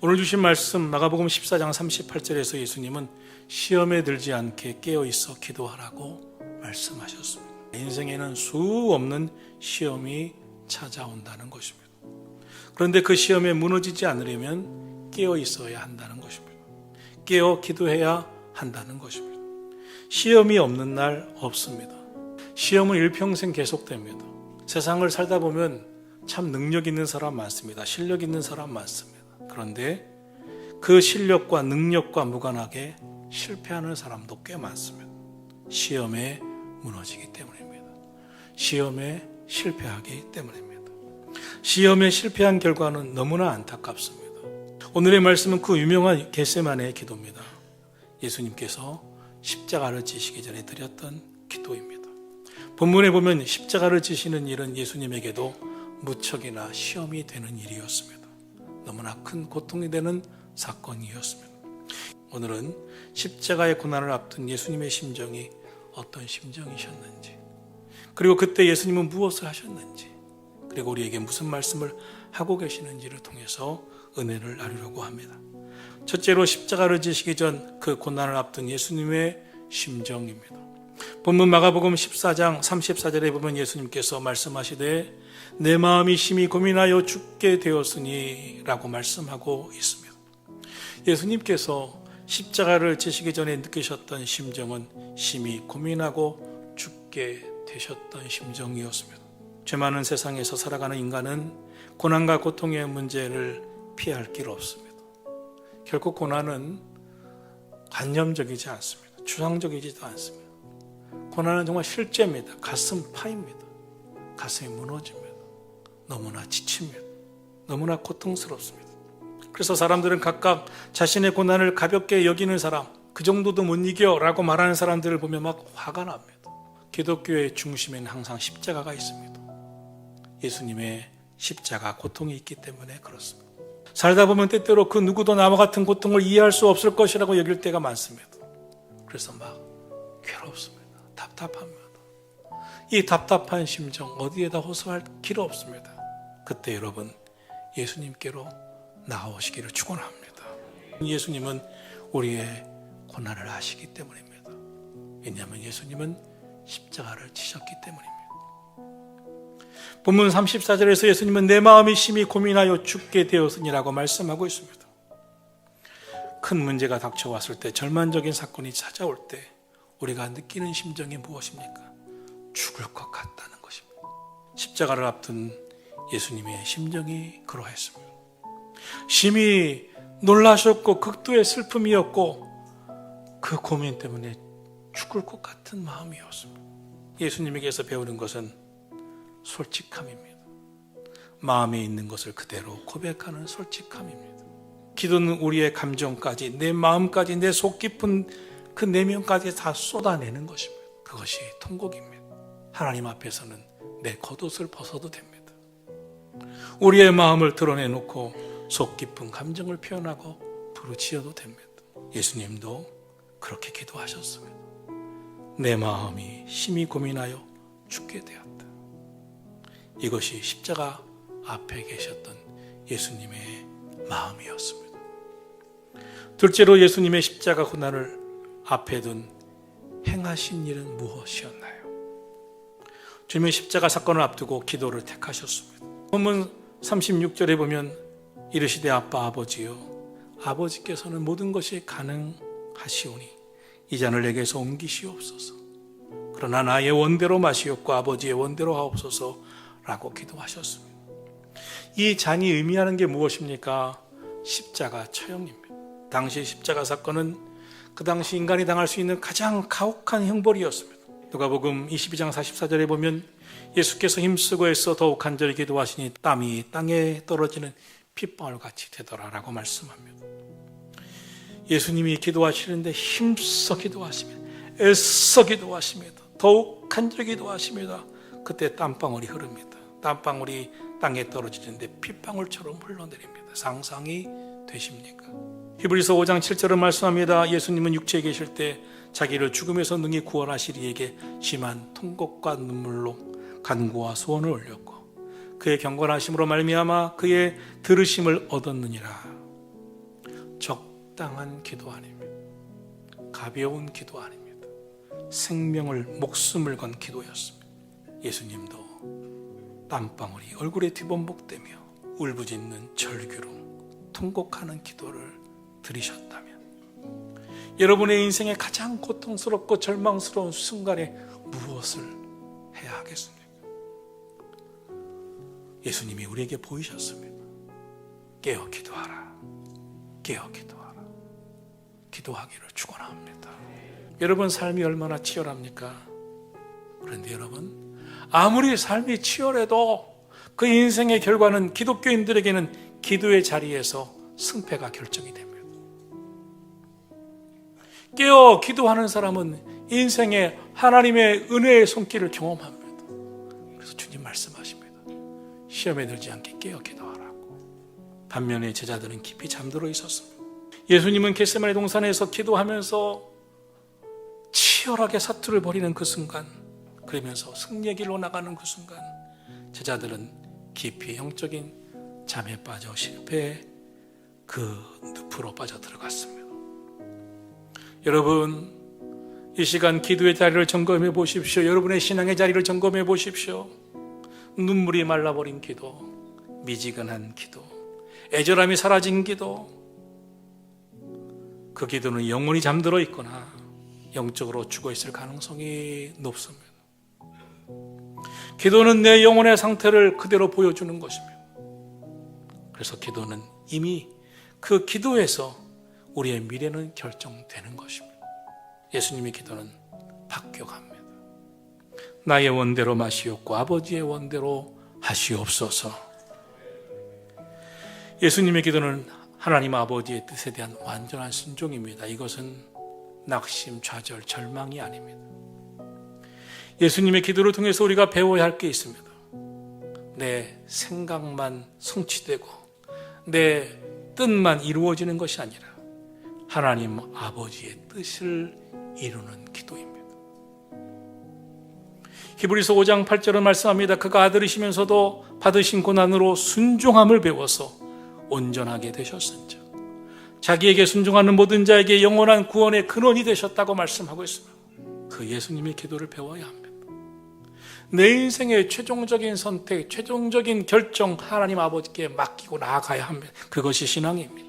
오늘 주신 말씀 마가복음 14장 38절에서 예수님은 시험에 들지 않게 깨어 있어 기도하라고 말씀하셨습니다. 인생에는 수 없는 시험이 찾아온다는 것입니다. 그런데 그 시험에 무너지지 않으려면 깨어 있어야 한다는 것입니다. 깨어 기도해야 한다는 것입니다. 시험이 없는 날 없습니다. 시험은 일평생 계속됩니다. 세상을 살다 보면 참 능력 있는 사람 많습니다. 실력 있는 사람 많습니다. 그런데 그 실력과 능력과 무관하게 실패하는 사람도 꽤 많습니다. 시험에 무너지기 때문입니다. 시험에 실패하기 때문입니다. 시험에 실패한 결과는 너무나 안타깝습니다. 오늘의 말씀은 그 유명한 겟세만의 기도입니다. 예수님께서 십자가를 지시기 전에 드렸던 기도입니다. 본문에 보면 십자가를 지시는 일은 예수님에게도 무척이나 시험이 되는 일이었습니다. 너무나 큰 고통이 되는 사건이었습니다. 오늘은 십자가의 고난을 앞둔 예수님의 심정이 어떤 심정이셨는지, 그리고 그때 예수님은 무엇을 하셨는지, 그리고 우리에게 무슨 말씀을 하고 계시는지를 통해서 은혜를 나누려고 합니다. 첫째로 십자가를 지시기 전 그 고난을 앞둔 예수님의 심정입니다. 본문 마가복음 14장 34절에 보면 예수님께서 말씀하시되 내 마음이 심히 고민하여 죽게 되었으니 라고 말씀하고 있습니다. 예수님께서 십자가를 지시기 전에 느끼셨던 심정은 심히 고민하고 죽게 되셨던 심정이었습니다. 죄 많은 세상에서 살아가는 인간은 고난과 고통의 문제를 피할 길 없습니다. 결코 고난은 관념적이지 않습니다. 추상적이지도 않습니다. 고난은 정말 실제입니다. 가슴 파입니다. 가슴이 무너집니다. 너무나 지칩니다. 너무나 고통스럽습니다. 그래서 사람들은 각각 자신의 고난을 가볍게 여기는 사람, 그 정도도 못 이겨라고 말하는 사람들을 보면 막 화가 납니다. 기독교의 중심에는 항상 십자가가 있습니다. 예수님의 십자가 고통이 있기 때문에 그렇습니다. 살다 보면 때때로 그 누구도 나와 같은 고통을 이해할 수 없을 것이라고 여길 때가 많습니다. 그래서 막 괴롭습니다. 답답합니다. 이 답답한 심정 어디에다 호소할 길 없습니다. 그때 여러분 예수님께로 나오시기를 축원합니다. 예수님은 우리의 고난을 아시기 때문입니다. 왜냐하면 예수님은 십자가를 지셨기 때문입니다. 본문 34절에서 예수님은 내 마음이 심히 고민하여 죽게 되었으니라고 말씀하고 있습니다. 큰 문제가 닥쳐왔을 때 절망적인 사건이 찾아올 때 우리가 느끼는 심정이 무엇입니까? 죽을 것 같다는 것입니다. 십자가를 앞둔 예수님의 심정이 그러했습니다. 심히 놀라셨고 극도의 슬픔이었고 그 고민 때문에 죽을 것 같은 마음이었습니다. 예수님에게서 배우는 것은 솔직함입니다. 마음에 있는 것을 그대로 고백하는 솔직함입니다. 기도는 우리의 감정까지, 내 마음까지, 내 속 깊은 그 내면까지 다 쏟아내는 것입니다. 그것이 통곡입니다. 하나님 앞에서는 내 겉옷을 벗어도 됩니다. 우리의 마음을 드러내놓고 속 깊은 감정을 표현하고 부르짖어도 됩니다. 예수님도 그렇게 기도하셨습니다. 내 마음이 심히 고민하여 죽게 되었다. 이것이 십자가 앞에 계셨던 예수님의 마음이었습니다. 둘째로 예수님의 십자가 고난을 앞에 둔 행하신 일은 무엇이었나요? 주님의 십자가 사건을 앞두고 기도를 택하셨습니다. 본문 36절에 보면 이르시되 아빠 아버지요 아버지께서는 모든 것이 가능하시오니 이 잔을 내게서 옮기시옵소서. 그러나 나의 원대로 마시옵고 아버지의 원대로 하옵소서 라고 기도하셨습니다. 이 잔이 의미하는 게 무엇입니까? 십자가 처형입니다. 당시 십자가 사건은 그 당시 인간이 당할 수 있는 가장 가혹한 형벌이었습니다. 누가복음 22장 44절에 보면 예수께서 힘쓰고 애써 더욱 간절히 기도하시니 땀이 땅에 떨어지는 핏방울 같이 되더라라고 말씀합니다. 예수님이 기도하시는데 힘써 기도하십니다. 애써 기도하십니다. 더욱 간절히 기도하십니다. 그때 땀방울이 흐릅니다. 땀방울이 땅에 떨어지는데 핏방울처럼 흘러내립니다. 상상이 되십니까? 히브리서 5장 7절은 말씀합니다. 예수님은 육체에 계실 때 자기를 죽음에서 능히 구원하실 이에게 심한 통곡과 눈물로 간구와 소원을 올렸고 그의 경건하심으로 말미암아 그의 들으심을 얻었느니라. 마땅한 기도 아닙니다. 가벼운 기도 아닙니다. 생명을 목숨을 건 기도였습니다. 예수님도 땀방울이 얼굴에 뒤범벅대며 울부짖는 절규로 통곡하는 기도를 드리셨다면 여러분의 인생의 가장 고통스럽고 절망스러운 순간에 무엇을 해야 하겠습니까? 예수님이 우리에게 보이셨습니다. 깨어 기도하라. 깨어 기도하라. 기도하기를 축원합니다. 여러분 삶이 얼마나 치열합니까? 그런데 여러분 아무리 삶이 치열해도 그 인생의 결과는 기독교인들에게는 기도의 자리에서 승패가 결정이 됩니다. 깨어 기도하는 사람은 인생의 하나님의 은혜의 손길을 경험합니다. 그래서 주님 말씀하십니다. 시험에 들지 않게 깨어 기도하라고. 반면에 제자들은 깊이 잠들어 있었습니다. 예수님은 겟세마네 동산에서 기도하면서 치열하게 사투를 벌이는 그 순간, 그러면서 승리의 길로 나가는 그 순간, 제자들은 깊이 영적인 잠에 빠져 실패의 그 늪으로 빠져 들어갔습니다. 여러분, 이 시간 기도의 자리를 점검해 보십시오. 여러분의 신앙의 자리를 점검해 보십시오. 눈물이 말라버린 기도, 미지근한 기도, 애절함이 사라진 기도, 그 기도는 영혼이 잠들어 있거나 영적으로 죽어 있을 가능성이 높습니다. 기도는 내 영혼의 상태를 그대로 보여주는 것입니다. 그래서 기도는 이미 그 기도에서 우리의 미래는 결정되는 것입니다. 예수님의 기도는 바뀌어갑니다. 나의 원대로 마시옵고 아버지의 원대로 하시옵소서. 예수님의 기도는 하나님 아버지의 뜻에 대한 완전한 순종입니다. 이것은 낙심, 좌절, 절망이 아닙니다. 예수님의 기도를 통해서 우리가 배워야 할 게 있습니다. 내 생각만 성취되고 내 뜻만 이루어지는 것이 아니라 하나님 아버지의 뜻을 이루는 기도입니다. 히브리서 5장 8절은 말씀합니다. 그가 아들이시면서도 받으신 고난으로 순종함을 배워서 온전하게 되셨은즉 자기에게 순종하는 모든 자에게 영원한 구원의 근원이 되셨다고 말씀하고 있습니다. 그 예수님의 기도를 배워야 합니다. 내 인생의 최종적인 선택, 최종적인 결정 하나님 아버지께 맡기고 나아가야 합니다. 그것이 신앙입니다.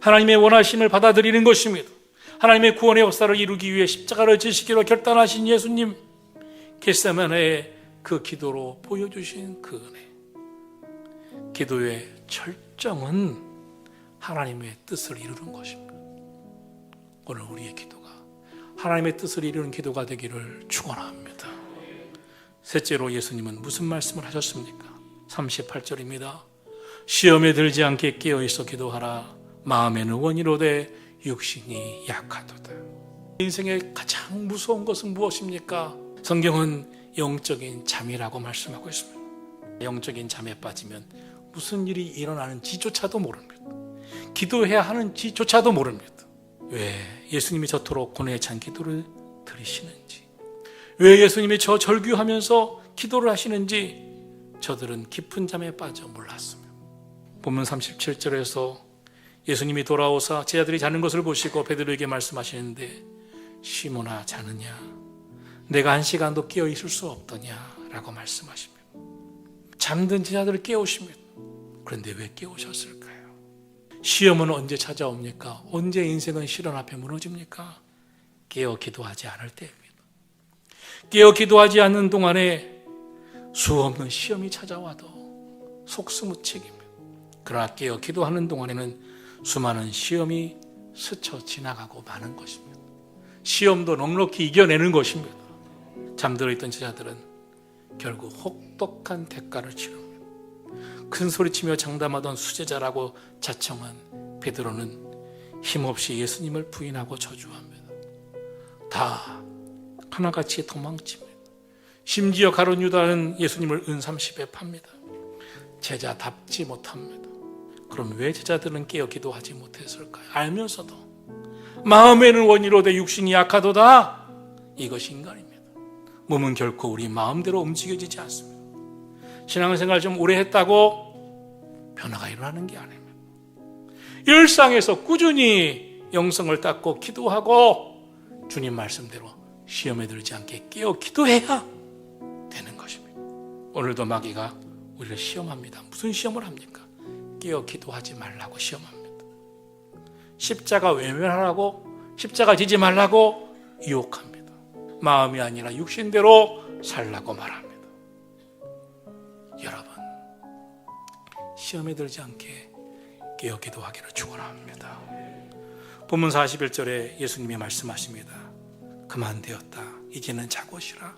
하나님의 원하심을 받아들이는 것입니다. 하나님의 구원의 역사를 이루기 위해 십자가를 지시기로 결단하신 예수님 겟세마네의 그 기도로 보여주신 그 은혜 기도의 철정은 하나님의 뜻을 이루는 것입니다. 오늘 우리의 기도가 하나님의 뜻을 이루는 기도가 되기를 축원합니다. 셋째로 예수님은 무슨 말씀을 하셨습니까? 38절입니다. 시험에 들지 않게 깨어 있어 기도하라. 마음에는 원이로되 육신이 약하도다. 인생의 가장 무서운 것은 무엇입니까? 성경은 영적인 잠이라고 말씀하고 있습니다. 영적인 잠에 빠지면 무슨 일이 일어나는지조차도 모릅니다. 기도해야 하는지조차도 모릅니다. 왜 예수님이 저토록 고뇌에 찬 기도를 들으시는지, 왜 예수님이 저 절규하면서 기도를 하시는지 저들은 깊은 잠에 빠져 몰랐습니다. 본문 37절에서 예수님이 돌아오사 제자들이 자는 것을 보시고 베드로에게 말씀하시는데 시몬아 자느냐 내가 한 시간도 깨어 있을 수 없더냐라고 말씀하십니다. 잠든 제자들을 깨우십니다. 그런데 왜 깨우셨을까요? 시험은 언제 찾아옵니까? 언제 인생은 시련 앞에 무너집니까? 깨어 기도하지 않을 때입니다. 깨어 기도하지 않는 동안에 수없는 시험이 찾아와도 속수무책입니다. 그러나 깨어 기도하는 동안에는 수많은 시험이 스쳐 지나가고 마는 것입니다. 시험도 넉넉히 이겨내는 것입니다. 잠들어 있던 제자들은 결국 혹독한 대가를 치릅니다. 큰 소리치며 장담하던 수제자라고 자청한 베드로는 힘없이 예수님을 부인하고 저주합니다. 다 하나같이 도망칩니다. 심지어 가론 유다는 예수님을 은삼십에 팝니다. 제자답지 못합니다. 그럼 왜 제자들은 깨어 기도하지 못했을까요? 알면서도 마음에는 원이로 돼 육신이 약하도다. 이것이 인간입니다. 몸은 결코 우리 마음대로 움직여지지 않습니다. 신앙생활 좀 오래 했다고 변화가 일어나는 게 아닙니다. 일상에서 꾸준히 영성을 닦고 기도하고 주님 말씀대로 시험에 들지 않게 깨어 기도해야 되는 것입니다. 오늘도 마귀가 우리를 시험합니다. 무슨 시험을 합니까? 깨어 기도하지 말라고 시험합니다. 십자가 외면하라고 십자가 지지 말라고 유혹합니다. 마음이 아니라 육신대로 살라고 말합니다. 여러분 시험에 들지 않게 깨어 기도하기를 축원합니다. 본문 41절에 예수님이 말씀하십니다. 그만 되었다. 이제는 자고 쉬라.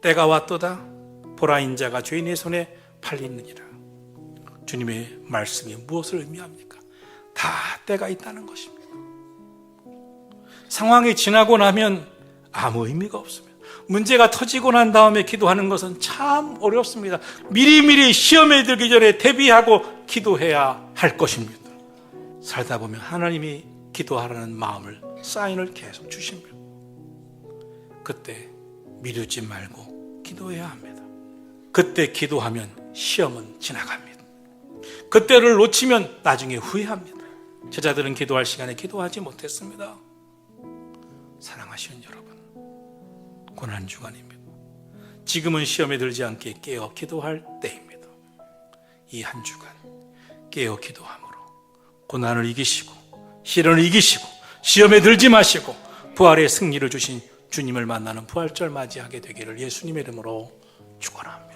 때가 왔도다. 보라 인자가 죄인의 손에 팔리느니라. 주님의 말씀이 무엇을 의미합니까? 다 때가 있다는 것입니다. 상황이 지나고 나면 아무 의미가 없습니다. 문제가 터지고 난 다음에 기도하는 것은 참 어렵습니다. 미리미리 시험에 들기 전에 대비하고 기도해야 할 것입니다. 살다 보면 하나님이 기도하라는 마음을 사인을 계속 주십니다. 그때 미루지 말고 기도해야 합니다. 그때 기도하면 시험은 지나갑니다. 그때를 놓치면 나중에 후회합니다. 제자들은 기도할 시간에 기도하지 못했습니다. 사랑하시는 여러분, 고난 주간입니다. 지금은 시험에 들지 않게 깨어 기도할 때입니다. 이 한 주간 깨어 기도함으로 고난을 이기시고 시련을 이기시고 시험에 들지 마시고 부활의 승리를 주신 주님을 만나는 부활절 맞이하게 되기를 예수님의 이름으로 축원합니다.